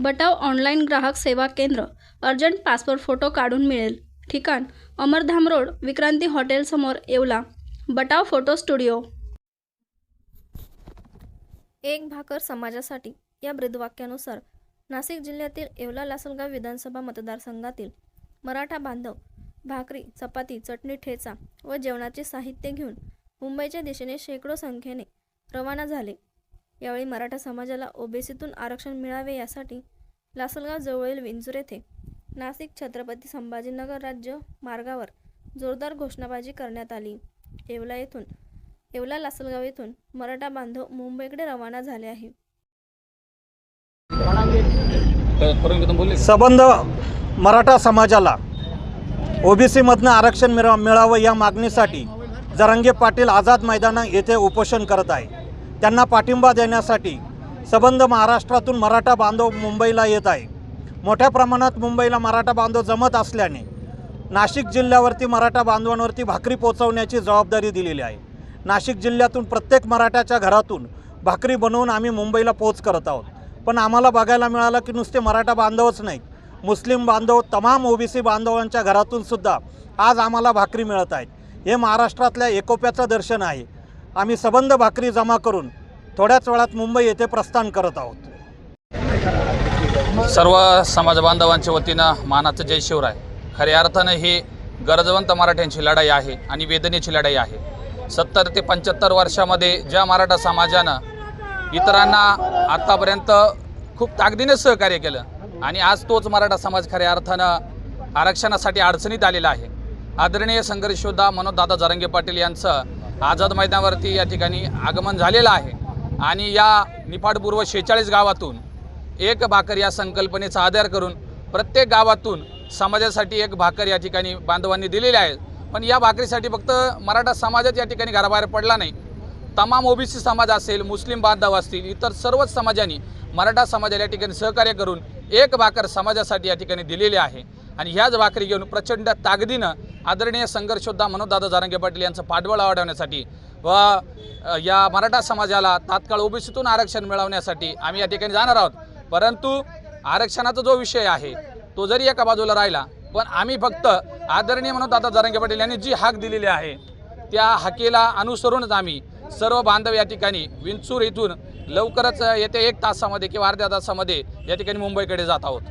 बटाव online ग्राहक सेवा केंद्र अर्जंट पासपोर्ट फोटो काढून मिळेल. ठिकाण अमरधाम रोड विक्रांती हॉटेलसमोर येवला. Batav photo studio. एक भाकर समाजासाठी या ब्रीदवाक्यानुसार नाशिक जिल्ह्यातील येवला लासलगाव विधानसभा मतदारसंघातील मराठा बांधव भाकरी चपाती चटणी ठेचा व जेवणाचे साहित्य घेऊन मुंबईच्या दिशेने शेकडो संख्येने रवाना झाले. यावेळी मराठा समाजाला ओबीसीतून आरक्षण मिळावे यासाठी लासलगाव जवळील विंचूर येथे नाशिक छत्रपती संभाजीनगर राज्य मार्गावर जोरदार घोषणाबाजी करण्यात आली. येवला येथून येवला लासलगाव येथून मराठा बांधव मुंबईकडे रवाना झाले आहे. सबंध मराठा समाजाला ओबीसीमधनं आरक्षण मिळा मिळावं या मागणीसाठी जरांगे पाटील आझाद मैदाना येथे उपोषण करत आहे त्यांना पाठिंबा देण्यासाठी सबंध महाराष्ट्रातून मराठा बांधव मुंबईला येत आहे. मोठ्या प्रमाणात मुंबईला मराठा बांधव जमत असल्याने नाशिक जिल्ह्यावरती मराठा बांधवांवरती भाकरी पोचवण्याची जबाबदारी दिलेली आहे. नाशिक जिल्ह्यातून प्रत्येक मराठ्याच्या घरातून भाकरी बनवून आम्ही मुंबईला पोच करत आहोत. पण आम्हाला बघायला मिळालं की नुसते मराठा बांधवच नाही मुस्लिम बांधव तमाम ओबीसी बांधवांच्या घरातून सुद्धा आज आम्हाला भाकरी मिळत आहेत. हे महाराष्ट्रातल्या एकोप्याचं दर्शन आहे. आम्ही सबंध भाकरी जमा करून थोड्याच वेळात मुंबई येथे प्रस्थान करत आहोत. सर्व समाज बांधवांच्या वतीनं मानाचं जय शिवराय. खऱ्या अर्थानं ही गरजवंत मराठ्यांची लढाई आहे आणि वेदनेची लढाई आहे. सत्तर ते पंच्याहत्तर वर्षामध्ये ज्या मराठा समाजानं इतरांना आत्तापर्यंत खूप ताकदीने सहकार्य केलं आणि आज तोच मराठा समाज खऱ्या अर्थानं आरक्षणासाठी अडचणीत आलेला आहे. आदरणीय संघर्षयोद्धा मनोजदादा जरंगे पाटील यांचं आझाद मैदानावरती या ठिकाणी आगमन झालेलं आहे. आणि या निफाडपूर्व शेहेचाळीस गावातून एक भाकर या संकल्पनेचा आधार करून प्रत्येक गावातून समाजासाठी एक भाकर या ठिकाणी बांधवांनी दिलेली आहे. पण या भाकरीसाठी फक्त मराठा समाजात या ठिकाणी घराबाहेर पडला नाही. तमाम ओबीसी समाज असेल मुस्लिम बांधव असतील इतर सर्वच समाजांनी मराठा समाजाला या ठिकाणी सहकार्य करून एक भाकर समाजासाठी या ठिकाणी दिलेली आहे. आणि ह्याच भाकरी घेऊन प्रचंड ताकदीनं आदरणीय संघर्षोद्धा मनोजदादा जारंगे पाटील यांचं पाठबळ वाढवण्यासाठी व या मराठा समाजाला तात्काळ ओबीसीतून आरक्षण मिळवण्यासाठी आम्ही या ठिकाणी जाणार आहोत. परंतु आरक्षणाचा जो विषय आहे तो जरी एका बाजूला राहिला पण आम्ही फक्त आदरणीय मनोजदादा जारंगे पाटील यांनी जी हाक दिलेली आहे त्या हाकेला अनुसरूनच आम्ही सर्व बांधव या ठिकाणी विंचूर इथून लवकरच येत्या एक तासामध्ये किंवा अर्ध्या तासामध्ये या ठिकाणी मुंबईकडे जात आहोत.